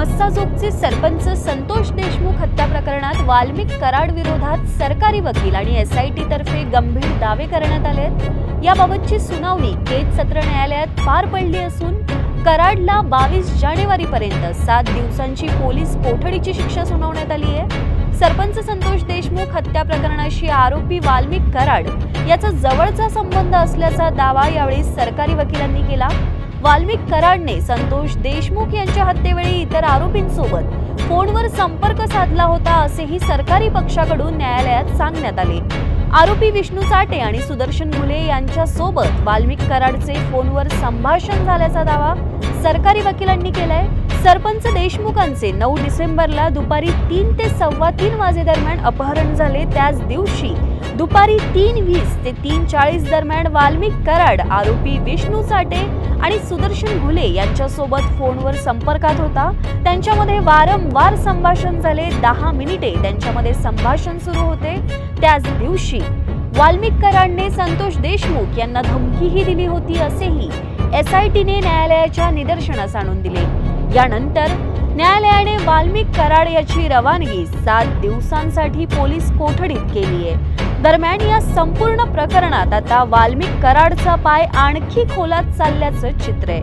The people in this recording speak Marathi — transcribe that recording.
मस्साजोगचे सरपंच संतोष देशमुख हत्या प्रकरणात वाल्मिक कराड विरोधात सरकारी वकील आणि एसआयटी तर्फे गंभीर दावे करण्यात आले आहेत. याबाबतची सुनावणी केज सत्र न्यायालयात पार पडली असून कराडला बावीस जानेवारी पर्यंत सात दिवसांची पोलीस कोठडीची शिक्षा सुनावण्यात आली आहे. सरपंच संतोष देशमुख हत्या प्रकरणाशी आरोपी वाल्मिक कराड याचा जवळचा संबंध असल्याचा दावा यावेळी सरकारी वकिलांनी केला. वाल्मिक कराडने संतोष देशमुख यांच्या हत्येवेळी इतर आरोपींसोबत फोनवर संपर्क साधला होता असेही सरकारी पक्षाकडून न्यायालयात सांगण्यात आले. आरोपी विष्णू चाटे आणि सुदर्शन घुले यांच्या सोबत वाल्मिक कराडचे फोनवर संभाषण झाल्याचा दावा सरकारी वकिलांनी केलाय. सरपंच देशमुखांचे नऊ डिसेंबरला दुपारी तीन ते सव्वा तीन वाजेदरम्यान अपहरण झाले. त्याच दिवशी दुपारी तीन वीस ते तीन चाळीस दरम्यान वाल्मिक कराड आरोपी विष्णू साठे आणि सुदर्शन घुले यांच्यासोबत फोनवर संपर्कात होता. त्यांच्यामध्ये वारंवार संभाषण झाले. दहा मिनिटे त्यांच्यामध्ये संभाषण सुरू होते. त्याच दिवशी वाल्मिक कराडने संतोष देशमुख यांना धमकीही दिली होती असेही एस आय टीने न्यायालयाच्या निदर्शनास आणून दिले. यानंतर न्यायालयाने वाल्मिक कराड याची रवानगी सात दिवसांसाठी पोलीस कोठडीत केली आहे दरम्यान या संपूर्ण प्रकरणात आता वाल्मिक कराडचा पाय आणखी खोलात चालल्याचं चित्र आहे.